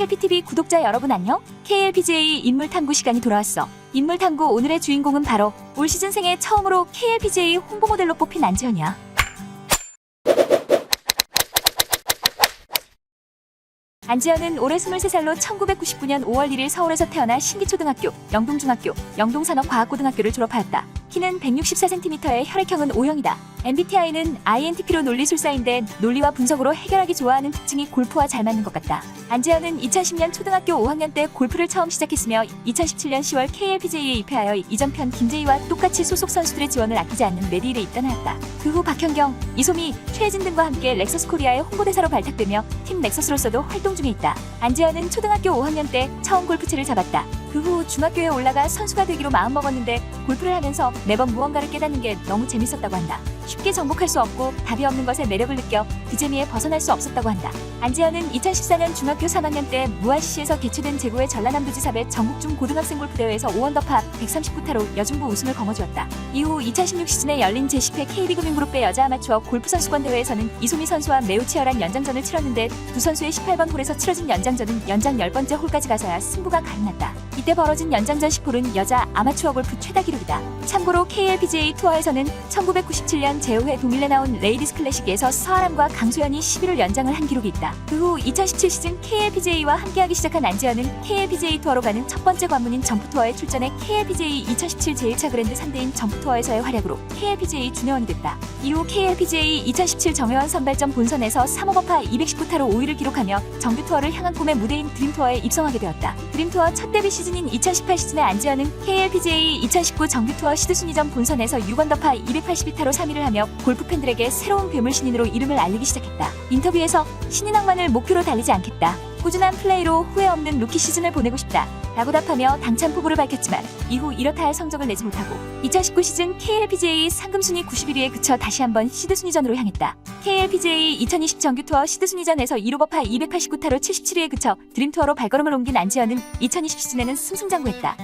헬피TV 구독자 여러분 안녕? KLPGA 인물탐구 시간이 돌아왔어. 인물탐구 오늘의 주인공은 바로 올 시즌 생애 처음으로 KLPGA 홍보 모델로 뽑힌 안지현이야. 안지현은 올해 23살로 1999년 5월 1일 서울에서 태어나 신기초등학교, 영동중학교, 영동산업과학고등학교를 졸업하였다. 키는 164cm에 혈액형은 O형이다. MBTI는 INTP로 논리술사인데 논리와 분석으로 해결하기 좋아하는 특징이 골프와 잘 맞는 것 같다. 안재현은 2010년 초등학교 5학년 때 골프를 처음 시작했으며 2017년 10월 KLPGA에 입회하여 이전 편 김재희와 똑같이 소속 선수들의 지원을 아끼지 않는 메디힐에 입단하였다. 그 후 박현경, 이소미, 최혜진 등과 함께 렉서스 코리아의 홍보대사로 발탁되며 팀 렉서스로서도 활동 중에 있다. 안재현은 초등학교 5학년 때 처음 골프채를 잡았다. 그 후 중학교에 올라가 선수가 되기로 마음먹었는데 골프를 하면서 매번 무언가를 깨닫는 게 너무 재밌었다고 한다. 쉽게 정복할 수 없고 답이 없는 것에 매력을 느껴 그 재미에 벗어날 수 없었다고 한다. 안지현은 2014년 중학교 3학년 때 무아시시에서 개최된 제구의 전라남도지사배 전국중 고등학생 골프 대회에서 5원더파 139타로 여중부 우승을 거머쥐었다. 이후 2016 시즌에 열린 제10회 KB금융그룹배 여자 아마추어 골프 선수권 대회에서는 이소미 선수와 매우 치열한 연장전을 치렀는데 두 선수의 18번 홀에서 치러진 연장전은 연장 10번째 홀까지 가서야 승부가 가름났다. 이때 벌어진 연장전 10홀은 여자 아마추어 골프 최다 기록이다. 참고로 KLPGA 투어에서는 1997년 제5회 동일에 나온 레이디스 클래식에서 서아람과 강소연이 11월 연장을 한 기록이 있다. 그 후 2017 시즌 KLPGA와 함께하기 시작한 안지현은 KLPGA 투어로 가는 첫 번째 관문인 점프 투어에 출전해 KLPGA 2017 제1차 그랜드 3대인 점프 투어에서의 활약으로 KLPGA 준회원이 됐다. 이후 KLPGA 2017 정회원 선발전 본선에서 3오버파 219타로 5위를 기록하며 정규 투어를 향한 꿈의 무대인 드림투어에 입성하게 되었다. 드림투어 첫 데뷔 시 즌인 2018 시즌에 안지현은 KLPGA 2019 정규 투어 시드 순위전 본선에서 6언더파 282타로 3위를 하며 골프 팬들에게 새로운 괴물 신인으로 이름을 알리기 시작했다. 인터뷰에서 신인 왕만을 목표로 달리지 않겠다. 꾸준한 플레이로 후회 없는 루키 시즌을 보내고 싶다. 라고 답하며 당찬 포부를 밝혔지만 이후 이렇다 할 성적을 내지 못하고 2019 시즌 KLPGA 상금 순위 91위에 그쳐 다시 한번 시드 순위전으로 향했다. KLPGA 2020 정규 투어 시드 순위전에서 1오버파 289타로 77위에 그쳐 드림 투어로 발걸음을 옮긴 안지현은 2020 시즌에는 승승장구했다.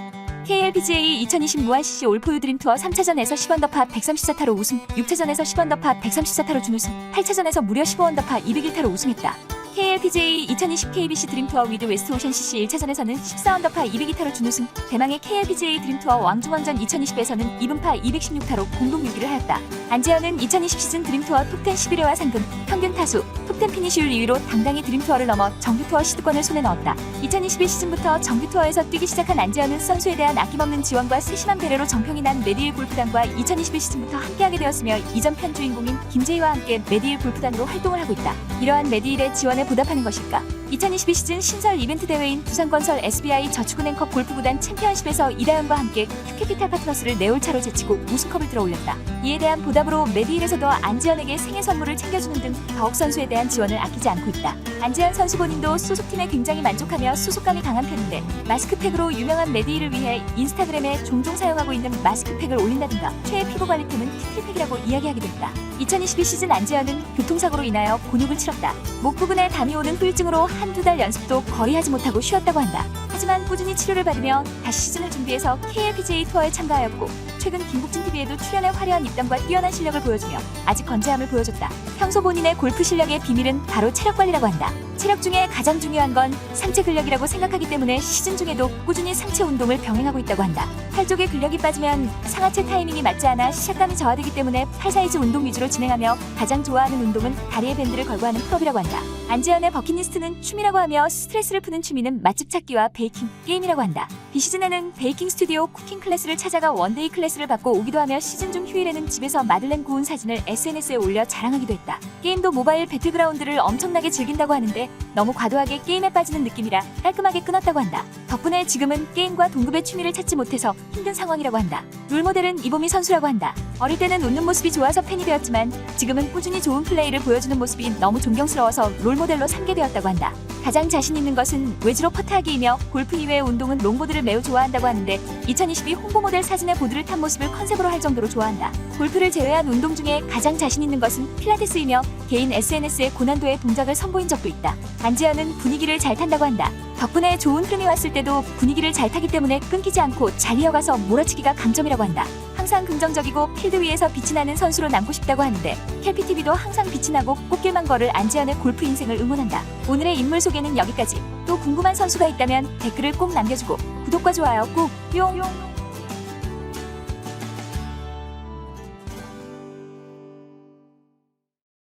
KLPGA 2020 무한CC 올포유 드림투어 3차전에서 10언더파 134타로 우승, 6차전에서 10언더파 134타로 준우승, 8차전에서 무려 15언더파 201타로 우승했다. KLPGA 2020 KBC 드림투어 위드 웨스트 오션 CC 1차전에서는 14언더파 202타로 준우승, 대망의 KLPGA 드림투어 왕중왕전 2020에서는 2분파 216타로 공동 6위를 하였다. 안재현은 2020 시즌 드림투어 톱10 11회와 상금, 평균 타수, 톱10 피니쉬율 2위로 당당히 드림투어를 넘어 정규투어 시드권을 손에 넣었다. 2021 시즌부터 정규투어에서 뛰기 시작한 안재현은 선수에 대한 아낌없는 지원과 세심한 배려로 정평이 난 메디일 골프단과 2021 시즌부터 함께하게 되었으며 이전 편 주인공인 김재희와 함께 메디일 골프단으로 활동을 하고 있다. 이러한 메디일의 지원에 보답하는 것일까? 2022 시즌 신설 이벤트 대회인 부산건설 SBI 저축은행컵 골프구단 챔피언십에서 이다현과 함께 큐캐피탈 파트너스를 네홀 차로 제치고 우승컵을 들어올렸다. 이에 대한 보답으로 메디힐에서도 안지현에게 생애 선물을 챙겨주는 등 더욱 선수에 대한 지원을 아끼지 않고 있다. 안지현 선수 본인도 소속팀에 굉장히 만족하며 소속감이 강한 편인데 마스크팩으로 유명한 메디힐을 위해 인스타그램에 종종 사용하고 있는 마스크팩을 올린다든가 최애 피부 관리템은 티트팩이라고 이야기하기도 했다. 2022 시즌 안지현은 교통사고로 인하여 곤욕을 치렀다. 목 부분에 담이 오는 후유증으로 한두 달 연습도 거의 하지 못하고 쉬었다고 한다. 하지만 꾸준히 치료를 받으며 다시 시즌을 준비해서 KLPGA 투어에 참가하였고 최근 김국진 TV에도 출연해 화려한 입담과 뛰어난 실력을 보여주며 아직 건재함을 보여줬다. 평소 본인의 골프 실력의 비밀은 바로 체력 관리라고 한다. 체력 중에 가장 중요한 건 상체 근력이라고 생각하기 때문에 시즌 중에도 꾸준히 상체 운동을 병행하고 있다고 한다. 팔 쪽에 근력이 빠지면 상하체 타이밍이 맞지 않아 시작감이 저하되기 때문에 팔 사이즈 운동 위주로 진행하며 가장 좋아하는 운동은 다리에 밴드를 걸고 하는 풀업이라고 한다. 안지현의 버킷리스트는 춤이라고 하며 스트레스를 푸는 취미는 맛집 찾기와 베이킹, 게임이라고 한다. 비시즌에는 베이킹 스튜디오 쿠킹 클래스를 찾아가 원데이 클래스를 받고 오기도 하며 시즌 중 휴일에는 집에서 마들렌 구운 사진을 SNS에 올려 자랑하기도 했다. 게임도 모바일 배틀그라운드를 엄청나게 즐긴다고 하는데 너무 과도하게 게임에 빠지는 느낌이라 깔끔하게 끊었다고 한다. 덕분에 지금은 게임과 동급의 취미를 찾지 못해서 힘든 상황이라고 한다. 롤모델은 이보미 선수라고 한다. 어릴 때는 웃는 모습이 좋아서 팬이 되었지만 지금은 꾸준히 좋은 플레이를 보여주는 모습이 너무 존경스러워서 롤모델로 삼게 되었다고 한다. 가장 자신 있는 것은 외주로 퍼트하기이며 골프 이외의 운동은 롱보드를 매우 좋아한다고 하는데 2022 홍보 모델 사진의 보드를 탄 모습을 컨셉으로 할 정도로 좋아한다. 골프를 제외한 운동 중에 가장 자신 있는 것은 필라테스이며 개인 SNS에 고난도의 동작을 선보인 적도 있다. 안지현은 분위기를 잘 탄다고 한다. 덕분에 좋은 흐름이 왔을 때도 분위기를 잘 타기 때문에 끊기지 않고 잘 이어가서 몰아치기가 강점이라고 한다. 항상 긍정적이고 필드 위에서 빛이 나는 선수로 남고 싶다고 하는데 캘피TV도 항상 빛이 나고 꽃길만 걸을 안지현의 골프 인생을 응원한다. 오늘의 인물 소개는 여기까지. 또 궁금한 선수가 있다면 댓글을 꼭 남겨주고 구독과 좋아요 꾹 뿅!